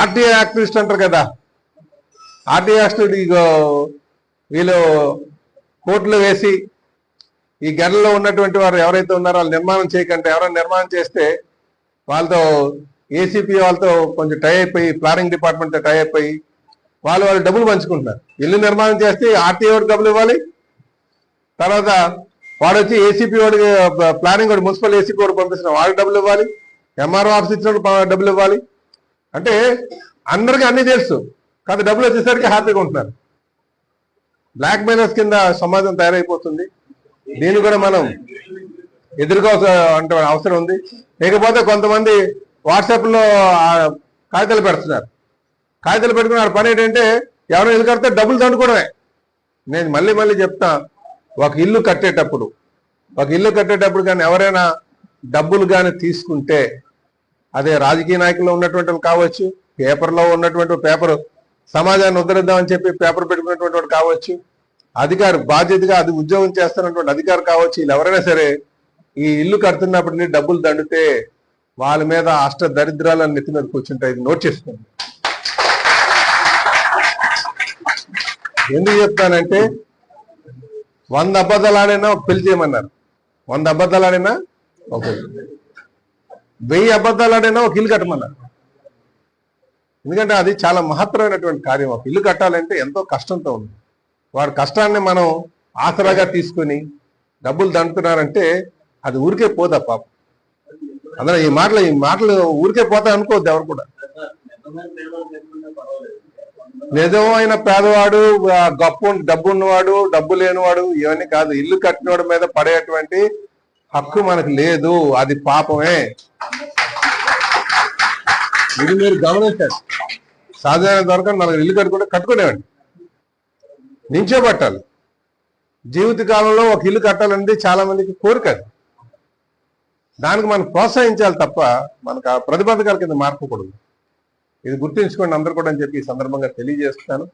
RTI activist అంటారు కదా. RTI activist ఇగో వీళ్ళు కోర్టులో వేసి ఈ గెడలో ఉన్నటువంటి వారు ఎవరైతే ఉన్నారో వాళ్ళు నిర్మాణం చేయకంటే ఎవరైనా నిర్మాణం చేస్తే వాళ్ళతో ఏసీపీ వాళ్ళతో కొంచెం టై అయిపోయి ప్లానింగ్ డిపార్ట్మెంట్తో టై అయిపోయి వాళ్ళు వాళ్ళు డబ్బులు పంచుకుంటున్నారు. ఇల్లు నిర్మాణం చేస్తే ఆర్టీఐ వాడికి డబ్బులు ఇవ్వాలి తర్వాత వాడు వచ్చి ఏసీపీ వాడికి ప్లానింగ్ వాడు మున్సిపల్ ఏసీపీ వాడు పంపిస్తున్న వాడికి డబ్బులు ఇవ్వాలి. ఎంఆర్ఓ ఆఫీస్ ఇచ్చినప్పుడు డబ్బులు ఇవ్వాలి. అంటే అందరికీ అన్ని తెలుసు. కాదు డబ్బులు వచ్చేసరికి హ్యాపీగా ఉంటున్నారు. బ్లాక్ మెయిలర్స్ కింద సమాజం తయారైపోతుంది. దీన్ని కూడా మనం ఎదుర్కోవాల్సిన అవసరం ఉంది. లేకపోతే కొంతమంది వాట్సాప్లో కాగితాలు పెడుతున్నారు. కాగితాలు పెట్టుకున్న పని ఏంటంటే ఎవరైనా ఇల్లు కడితే డబ్బులు దండుకోవడమే. నేను మళ్ళీ మళ్ళీ చెప్తాను ఒక ఇల్లు కట్టేటప్పుడు ఒక ఇల్లు కట్టేటప్పుడు కానీ ఎవరైనా డబ్బులు కానీ తీసుకుంటే అదే రాజకీయ నాయకులు ఉన్నటువంటి వాళ్ళు కావచ్చు పేపర్లో ఉన్నటువంటి పేపర్ సమాజాన్ని ఉద్ధరిద్దామని చెప్పి పేపర్ పెట్టుకున్నటువంటి వాడు కావచ్చు అధికారి బాధ్యతగా అది ఉద్యోగం చేస్తున్నటువంటి అధికారి కావచ్చు వీళ్ళు ఎవరైనా సరే ఈ ఇల్లు కడుతున్నప్పుడు డబ్బులు దండితే వాళ్ళ మీద అష్ట దరిద్రాలను నెత్తి మీద కూర్చుంటాయి ఇది నోట్ చేసుకోండి. ఎందుకు చెప్తానంటే వంద అబద్ధాలు ఆడినా పెళ్ళి చేయమన్నారు. వంద అబద్ధాలు ఆడినా ఒక వెయ్యి అబద్ధాలు ఆడైనా ఒక ఇల్లు కట్టమన్నారు. ఎందుకంటే అది చాలా మహత్తరమైనటువంటి కార్యం. ఒక ఇల్లు కట్టాలంటే ఎంతో కష్టంతో ఉంది. వాడి కష్టాన్ని మనం ఆసరాగా తీసుకుని డబ్బులు దండుతున్నారంటే అది ఊరికే పోదా పాప. అందులో ఈ మాటలు ఈ మాటలు ఊరికే పోతా అనుకోవద్దు ఎవరు కూడా. నిజమైన పేదవాడు ఆ, గొప్ప డబ్బు ఉన్నవాడు డబ్బు లేనివాడు ఇవన్నీ కాదు. ఇల్లు కట్టినవాడి మీద పడేటువంటి హక్కు మనకు లేదు. అది పాపమే. ఇది మీరు గమనించండి సాధారణ దొరకని నలుగురు ఇల్లు కట్టుకుంటే కట్టుకునేవాడి. నించోబట్టాలి. జీవిత కాలంలో ఒక ఇల్లు కట్టాలనేది చాలా మందికి కోరిక దానికి మనం ప్రోత్సహించాలి తప్ప మనకు ఆ ప్రతిబంధకాల కింద మార్పకూడదు ఇది గుర్తుంచుకోండి అందరు కూడా అని చెప్పి ఈ సందర్భంగా తెలియజేస్తున్నాను.